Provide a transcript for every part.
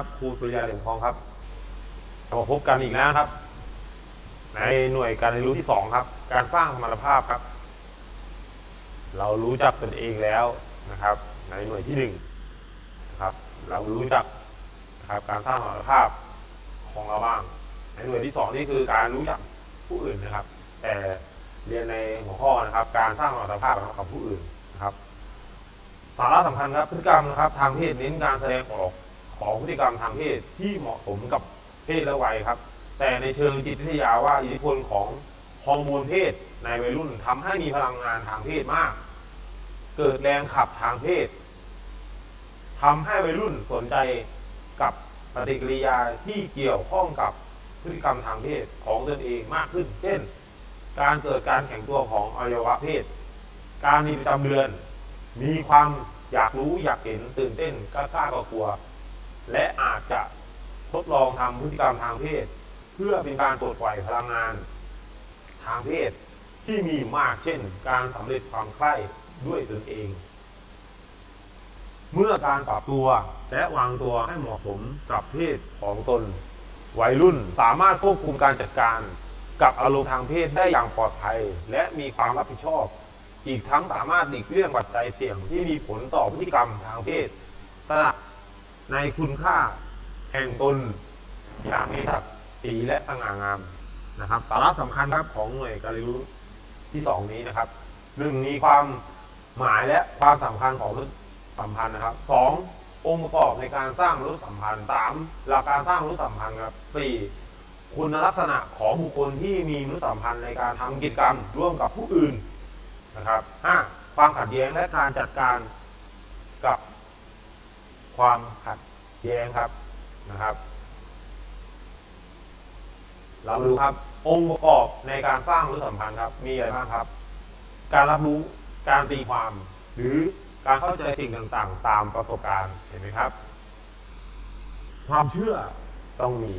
ครับครูสุริยาเหลี่ยมทองครับมาพบกันอีกแล้วครับ ในหน่วยการเรียนรู้ที่สองครับ การสร้างสมรรถภาพครับ เรารู้จักตนเองแล้วนะครับ ในหน่วยที่หนึ่งนะครับ เรารู้จักนะครับการสร้างสมรรถภาพของเราบ้าง ในหน่วยที่สองนี่คือการรู้จักผู้อื่นนะครับ แต่เรียนในหัวข้อนะครับ การสร้างสมรรถภาพกับผู้อื่นนะครับ สาระสำคัญครับพฤติกรรมนะครับ ทางเพศเน้นการแสดงออก ของพฤติกรรมทางเพศที่เหมาะสมกับเพศและวัยครับ แต่ในเชิงจิตวิทยาว่าอิทธิพลของฮอร์โมนเพศในวัยรุ่นทำให้มีพลังงานทางเพศมาก เกิดแรงขับทางเพศทำให้วัยรุ่นสนใจกับปฏิกิริยาที่เกี่ยวข้องกับพฤติกรรมทางเพศของตนเองมากขึ้น เช่น การเกิดการแข็งตัวของอวัยวะเพศ การมีประจำเดือน มีความอยากรู้อยากเห็นตื่นเต้นกล้ากล้ากลัว และอาจจะทดลองทำพฤติกรรมทางเพศ เพื่อเป็นการปลดปล่อยพลังงาน ทางเพศที่มีมากเช่น การสำเร็จความใคร่ด้วยตนเอง เมื่อการปรับตัวและวางตัวให้เหมาะสมกับเพศของตน วัยรุ่นสามารถควบคุมการจัดการกับอารมณ์ทางเพศได้อย่างปลอดภัย และมีความรับผิดชอบ อีกทั้งสามารถหลีกเลี่ยงปัจจัยเสี่ยงที่มีผลต่อพฤติกรรมทางเพศ ในคุณค่าแห่งตนอย่างมีศักดิ์ศรีและสง่างามนะครับ สาระสำคัญครับของหน่วยการเรียนรู้ที่สองนี้นะครับหนึ่งมีความหมายและความสำคัญของมนุษยสัมพันธ์นะครับสององค์ประกอบในการสร้างมนุษยสัมพันธ์สามหลักการสร้างมนุษยสัมพันธ์ครับสี่คุณลักษณะของบุคคลที่มีมนุษยสัมพันธ์ในการทำกิจกรรมร่วมกับผู้อื่นนะครับห้าความขัดแย้งและการจัดการกับ ความขัดแย้งครับนะครับ เราดูครับ องค์ประกอบในการสร้างมนุษยสัมพันธ์ครับ มีอะไรบ้างครับ การรับรู้การตีความ หรือการเข้าใจสิ่งต่างๆ ตามประสบการณ์เห็นไหมครับ ความเชื่อต้องมี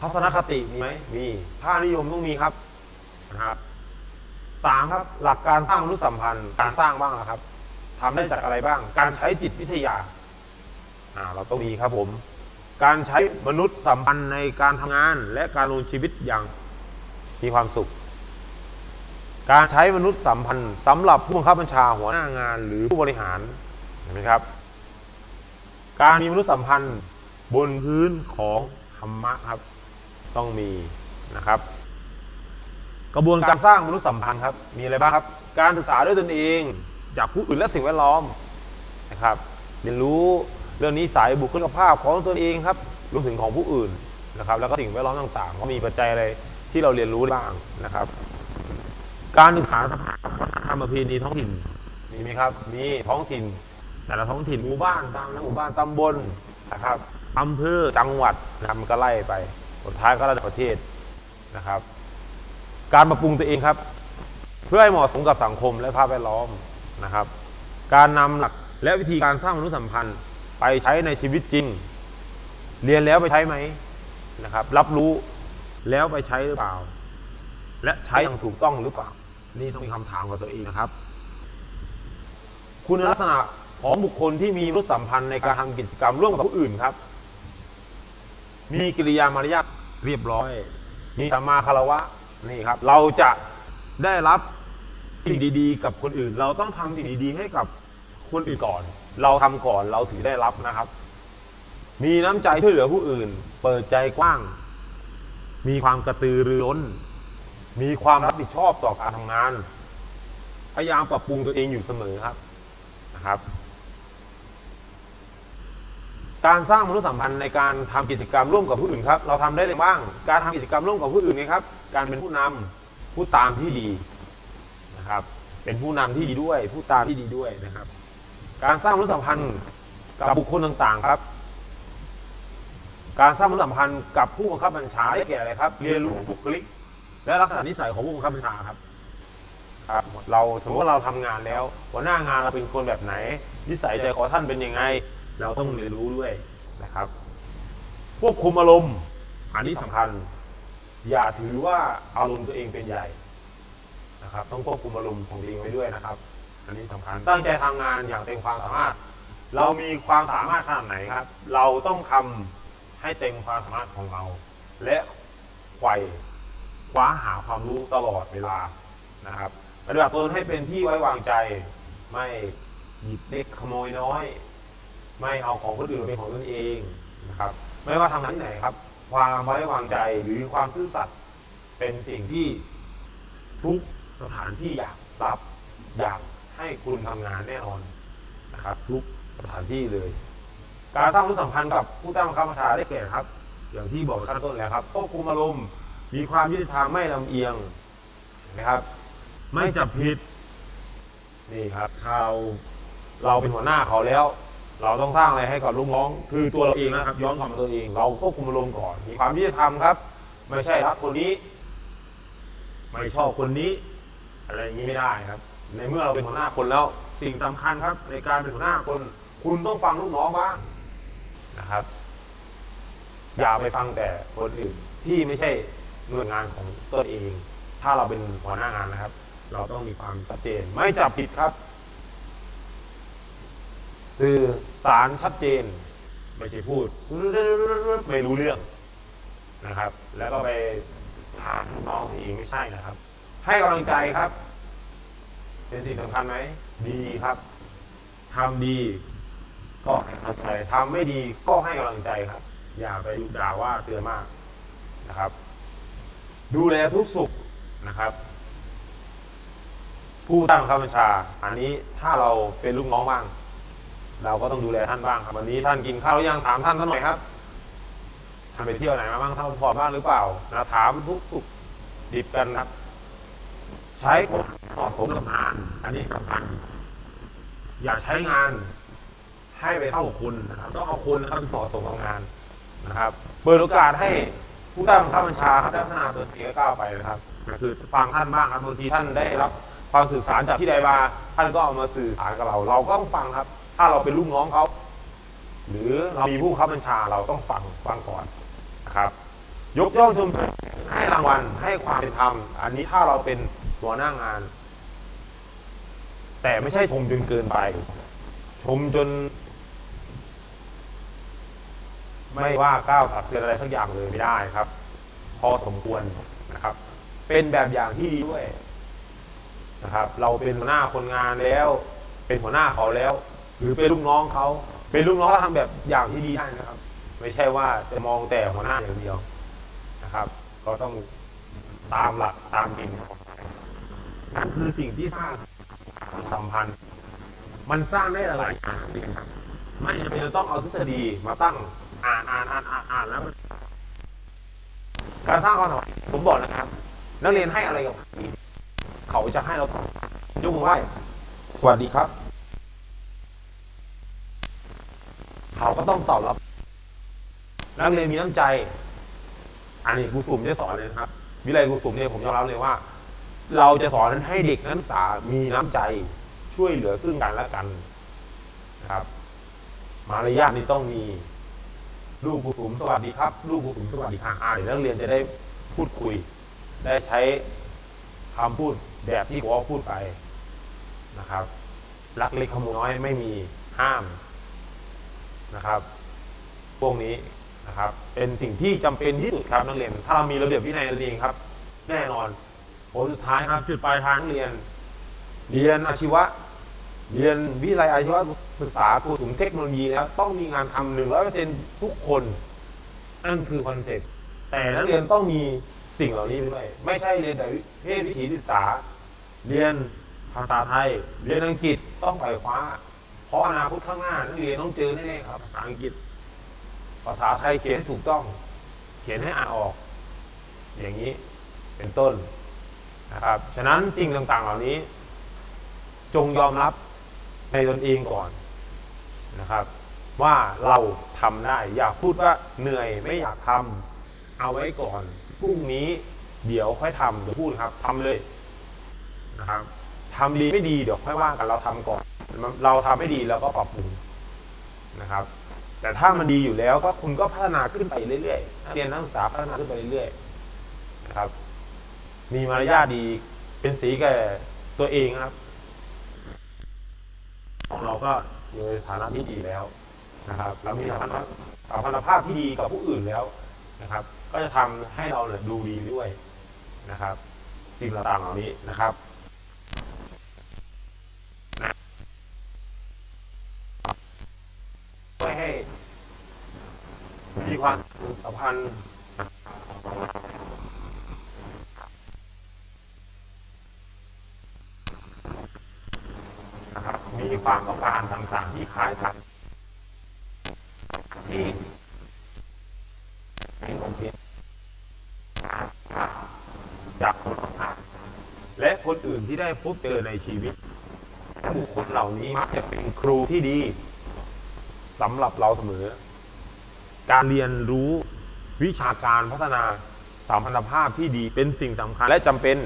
ทัศนคติมีไหมมีค่านิยมต้องมีครับนะครับสามครับหลักการสร้างมนุษยสัมพันธ์การสร้างบ้างนะครับทำได้จากอะไรบ้าง การใช้จิตวิทยา อ่าเราต้องมีครับผม การใช้มนุษย์สัมพันธ์ในการทำงานและการลงชีวิตอย่างมีความสุข การใช้มนุษย์สัมพันธ์สำหรับผู้บังคับบัญชาหัวหน้างานหรือผู้บริหารเห็นไหมครับ การมีมนุษยสัมพันธ์บนพื้นของธรรมะครับ ต้องมีนะครับ กระบวนการสร้างมนุษยสัมพันธ์ครับ มีอะไรบ้างครับ การศึกษาด้วยตนเอง จากผู้อื่นและสิ่งแวดล้อมนะครับ เรียนรู้ เรื่องนิสัยบุคลิกภาพของตนเองครับรวมถึงของผู้อื่นนะครับ แล้วก็สิ่งแวดล้อมต่างๆก็มีปัจจัยอะไรที่เราเรียนรู้บ้างนะครับ การศึกษาสภาพวัฒนธรรมประเพณีท้องถิ่นมีไหมครับมีท้องถิ่น แต่ละท้องถิ่นหมู่บ้านตามหมู่บ้านตำบลนะครับอำเภอจังหวัดนะครับมันก็ไล่ไปสุดท้ายก็ระดับประเทศนะครับ การปรับปรุงตัวเองครับ เพื่อให้เหมาะสมกับสังคมและสภาพแวดล้อมนะครับ การนำหลักและวิธีการสร้างมนุษยสัมพันธ์ ไปใช้ในชีวิตจริง เรียนแล้วไปใช้ไหมนะครับ รับรู้แล้วไปใช้หรือเปล่า และใช้อย่างถูกต้องหรือเปล่า นี่ต้องมีคำถามกับตัวเองนะครับ คุณลักษณะของบุคคลที่มีมนุษยสัมพันธ์ในการทำกิจกรรมร่วมกับผู้อื่นครับ มีกิริยามารยาทเรียบร้อย มีสัมมาคารวะนี่ครับ เราจะได้รับสิ่งดี ๆ กับคนอื่น เราต้องทำสิ่งดี ๆ ให้กับคนอื่นก่อน เราทำก่อนเราถึงได้รับนะครับ มีน้ำใจช่วยเหลือผู้อื่น เปิดใจกว้าง มีความกระตือรือร้น มีความรับผิดชอบต่อการทำงาน พยายามปรับปรุงตัวเองอยู่เสมอครับนะครับ การสร้างมนุษยสัมพันธ์ในการทำกิจกรรมร่วมกับผู้อื่นครับ เราทำได้เลยบ้าง การทำกิจกรรมร่วมกับผู้อื่นไงครับ การเป็นผู้นำผู้ตามที่ดีนะครับ เป็นผู้นำที่ดีด้วย ผู้ตามที่ดีด้วยนะครับ การสร้างมนุษยสัมพันธ์กับบุคคลต่างๆครับ การสร้างมนุษยสัมพันธ์กับผู้บังคับบัญชาได้แก่อะไรครับ เรียนรู้บุคลิก และลักษณะนิสัยของผู้บังคับบัญชาครับครับ เราสมมติว่าเราทำงานแล้วหัวหน้างานเราเป็นคนแบบไหน นิสัยใจคอท่านเป็นยังไง เราต้องเรียนรู้ด้วยนะครับ ควบคุมอารมณ์อันนี้สำคัญ อย่าถือว่าอารมณ์ตัวเองเป็นใหญ่นะครับ ต้องควบคุมอารมณ์ของตัวเองไว้ด้วยนะครับ อันนี้สำคัญตั้งใจทำงานอย่างเต็มความสามารถ เรามีความสามารถขนาดไหนครับ เราต้องทำให้เต็มความสามารถของเรา และไขว่คว้าหาความรู้ตลอดเวลานะครับปฏิบัติตนให้เป็นที่ไว้วางใจ ไม่หยิบเล็กขโมยน้อย ไม่เอาของคนอื่นเป็นของตนเองนะครับ ไม่ว่าทำงานที่ไหนครับ ความไว้วางใจหรือความซื่อสัตย์เป็นสิ่งที่ทุกสถานที่อยากรับอยาก ให้คุณทำงานแน่นอนนะครับทุกสถานที่เลย การสร้างรู้สัมพันธ์กับผู้ตั้งบังคับบัญชาได้แก่ครับ อย่างที่บอกในขั้นต้นแล้วครับควบคุมอารมณ์มีความยุติธรรมไม่ลำเอียงนะครับ ไม่จับผิดนี่ครับเราเราเป็นหัวหน้าเขาแล้ว เราต้องสร้างอะไรให้กับลูกน้อง คือตัวเราเองนะครับ ย้อนกลับมาตัวเอง เราควบคุมอารมณ์ก่อน มีความยุติธรรมครับ ไม่ใช่รักคนนี้ ไม่ชอบคนนี้ อะไรอย่างนี้ไม่ได้ครับ ในเมื่อเราเป็นหัวหน้าคนแล้วสิ่งสำคัญครับ ในการเป็นหัวหน้าคน คุณต้องฟังลูกน้องบ้างนะครับ อย่าไปฟังแต่คนอื่นที่ไม่ใช่หน่วยงานของตัวเอง ถ้าเราเป็นหัวหน้างานนะครับ เราต้องมีความชัดเจน ไม่จับผิดครับ สื่อสารชัดเจน ไม่ใช่พูด ไม่รู้เรื่องนะครับ แล้วก็ไปถามน้องเองไม่ใช่นะครับ ให้กำลังใจครับ เป็นสิ่งสำคัญไหม ดีครับทำดีก็ให้กำลังใจทำไม่ดีก็ให้กำลังใจครับ อย่าไปดุด่าว่าเตือนมากนะครับ ดูแลทุกสุขนะครับ ผู้ตั้งบังคับบัญชา อันนี้ถ้าเราเป็นลูกน้องบ้าง เราก็ต้องดูแลท่านบ้างครับวันนี้ท่านกินข้าวหรือยังถามท่านท่านหน่อยครับท่านไปเที่ยวไหนมาบ้างท่านพอบ้างหรือเปล่านะถามทุกสุขดิบกันครับ ใช้กฎเหมาะสมกับงาน อันนี้สำคัญ อย่าใช้งานให้ไปเท่ากับคุณนะครับต้องเอาคุณนะครับเหมาะสมกับงานนะครับ เปิดโอกาสให้ผู้ใต้บังคับบัญชาครับได้พัฒนาตัวเองก้าวไปนะครับก็คือฟังท่านบ้างครับบางทีท่านได้รับความสื่อสารจากที่ใดมาท่านก็เอามาสื่อสารกับเรา เราก็ต้องฟังครับ ถ้าเราเป็นลูกน้องเขาหรือเรามีผู้บังคับบัญชาเราต้องฟังฟังก่อนนะครับ ยกย่องชมให้รางวัลให้ความเป็นธรรม อันนี้ถ้าเราเป็น หัวหน้างาน แต่ไม่ใช่ชมจนเกินไป ชมจน ไม่ว่าก้าวตักเตือนอะไรสักอย่างเลยไม่ได้ครับ พอสมควรนะครับ เป็นแบบอย่างที่ดีด้วยนะครับ เราเป็นหัวหน้าคนงานแล้ว เป็นหัวหน้าเขาแล้ว หรือเป็นลูกน้องเขาเป็นลูกน้องก็ทำแบบอย่างที่ดีได้นะครับ ไม่ใช่ว่าจะมองแต่หัวหน้าอย่างเดียวนะครับ ก็ต้องตามหลักตามจริง นั่นคือสิ่งที่สร้างสัมพันธ์ มันสร้างได้หลายอย่างไม่จำเป็นจะต้องเอาทฤษฎีมาตั้งอ่านอ่านอ่านอ่านอ่านแล้วการสร้างความสัมพันธ์ผมบอกนะครับ นักเรียนให้อะไรกับเขาจะให้เรายกมือไหว้สวัสดีครับ เขาก็ต้องตอบรับนักเรียนมีน้ำใจ อันนี้ครูสุ่มจะสอนเลยนะครับ วิไลครูสุ่มเนี่ยผมยอมรับเลยว่า เราจะสอนให้เด็กนักศึกษามีน้ำใจช่วยเหลือซึ่งกันและกันนะครับ มารยาทนี่ต้องมีลูกครูสุมสวัสดีครับ ลูกครูสุมสวัสดีค่ะอ่าเดี๋ยวนักเรียนจะได้พูดคุย ได้ใช้คำพูดแบบที่ครูพูดไปนะครับรักเล็กขโมยน้อยไม่มีห้ามนะครับ พวกนี้นะครับ เป็นสิ่งที่จำเป็นที่สุดครับนักเรียน ถ้าเรามีระเบียบวินัยนั่นเองครับ แน่นอน ผลสุดท้ายครับจุดปลายทางเรียน เรียนอาชีวะ เรียนวิทยาลัยอาชีวศึกษาครูถึงเทคโนโลยีแล้วต้องมีงานทำหนึ่งร้อยเปอร์เซ็นทุกคนนั่นคือคอนเซ็ปต์แต่นักเรียนต้องมีสิ่งเหล่านี้ด้วย ไม่ใช่เรียนแต่เพศวิถีศึกษา เรียนภาษาไทย เรียนอังกฤษต้องไขว่คว้า เพราะอนาคตข้างหน้านักเรียนต้องเจอแน่ๆครับภาษาอังกฤษ ภาษาไทยเขียนให้ถูกต้อง เขียนให้อ่านออก อย่างนี้เป็นต้น นะครับฉะนั้นสิ่งต่างๆเหล่านี้ จงยอมรับในตนเองก่อนนะครับ ว่าเราทำได้อย่าพูดว่าเหนื่อยไม่อยากทำเอาไว้ก่อนพรุ่งนี้เดี๋ยวค่อยทำเดี๋ยวพูดครับทำเลยนะครับทำดีไม่ดีเดี๋ยวค่อยว่ากันเราทำก่อน เราทำไม่ดีเราก็ปรับปรุงนะครับ แต่ถ้ามันดีอยู่แล้วก็คุณก็พัฒนาขึ้นไปเรื่อยๆเรียนนักศึกษาพัฒนาขึ้นไปเรื่อยๆนะครับ มีมารยาทดี เป็นสีแก่ตัวเองครับของเราก็อยู่ในฐานะที่ดีแล้วนะครับเรามีสัมพันธสัมพันธภาพที่ดีกับผู้อื่นแล้วนะครับ ก็จะทำให้เราดูดีด้วยนะครับ สิ่งต่างๆเหล่านี้นะครับช่ให้มีความสัมพันธ์นะ ครับมีความต้องการต่างๆที่คล้ายกันที่เป็นองค์เพียงจากคนต่างๆและคนอื่นที่ได้พบเจอในชีวิตบุคคลเหล่านี้มักจะเป็นครูที่ดีสำหรับเราเสมอ การเรียนรู้วิชาการพัฒนาสัมพันธภาพที่ดีเป็นสิ่งสำคัญและจำเป็น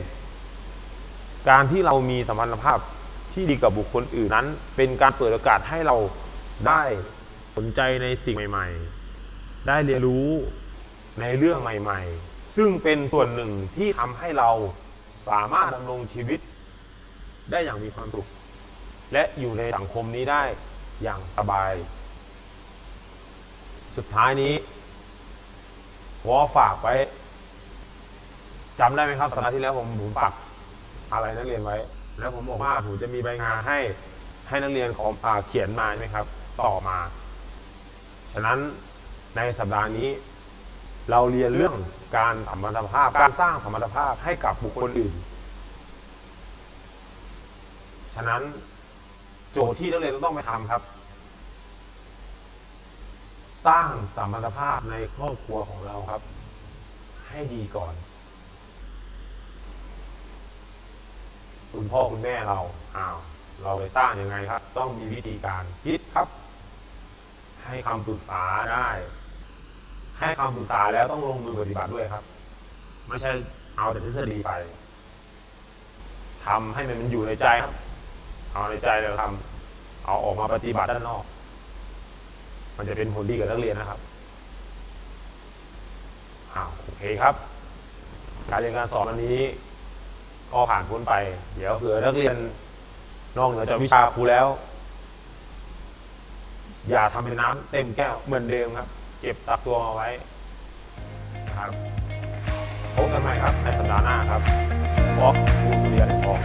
การที่เรามีสัมพันธภาพ ที่ดีกับบุคคลอื่นนั้น เป็นการเปิดโอกาสให้เราได้สนใจในสิ่งใหม่ ๆ ได้เรียนรู้ในเรื่องใหม่ ๆ ซึ่งเป็นส่วนหนึ่งที่ทำให้เราสามารถดำรงชีวิต ได้อย่างมีความสุข และอยู่ในสังคมนี้ได้อย่างสบาย สุดท้ายนี้วอฝากไว้จำได้ไหมครับสัปดาห์ที่แล้วผมผมฝากอะไรนักเรียนไว้ แล้วผมบอกว่าผมจะมีใบงานให้ให้นักเรียนของอาเขียนมาใช่ไหมครับ ต่อมา ฉะนั้นในสัปดาห์นี้ เราเรียนเรื่องการสัมพันธภาพ การสร้างสัมพันธภาพให้กับบุคคลอื่น ฉะนั้นโจทย์ที่นักเรียนต้องไปทำครับ สร้างสัมพันธภาพในครอบครัวของเราครับ ให้ดีก่อน คุณพ่อคุณแม่เราอ้าวเราไปสร้างยังไงครับ ต้องมีวิธีการคิดครับ ให้คำปรึกษาได้ ให้คำปรึกษาแล้วต้องลงมือปฏิบัติด้วยครับ ไม่ใช่เอาแต่ทฤษฎีไปทำให้มันอยู่ในใจครับ เอาในใจเราทำเอาออกมาปฏิบัติด้านนอก มันจะเป็นผลดีกับนักเรียนนะครับอ้าวโอเคครับ การเรียนการสอนวันนี้ ก็ผ่านพ้นไป เดี๋ยวเผื่อนักเรียนนอกเหนือจากวิชาครูแล้ว อย่าทำเป็นน้ำเต็มแก้วเหมือนเดิมครับ เก็บตักตัวเอาไว้ครับพบกันใหม่ครับในสัปดาห์หน้าครับบอกครูสุรียนทอก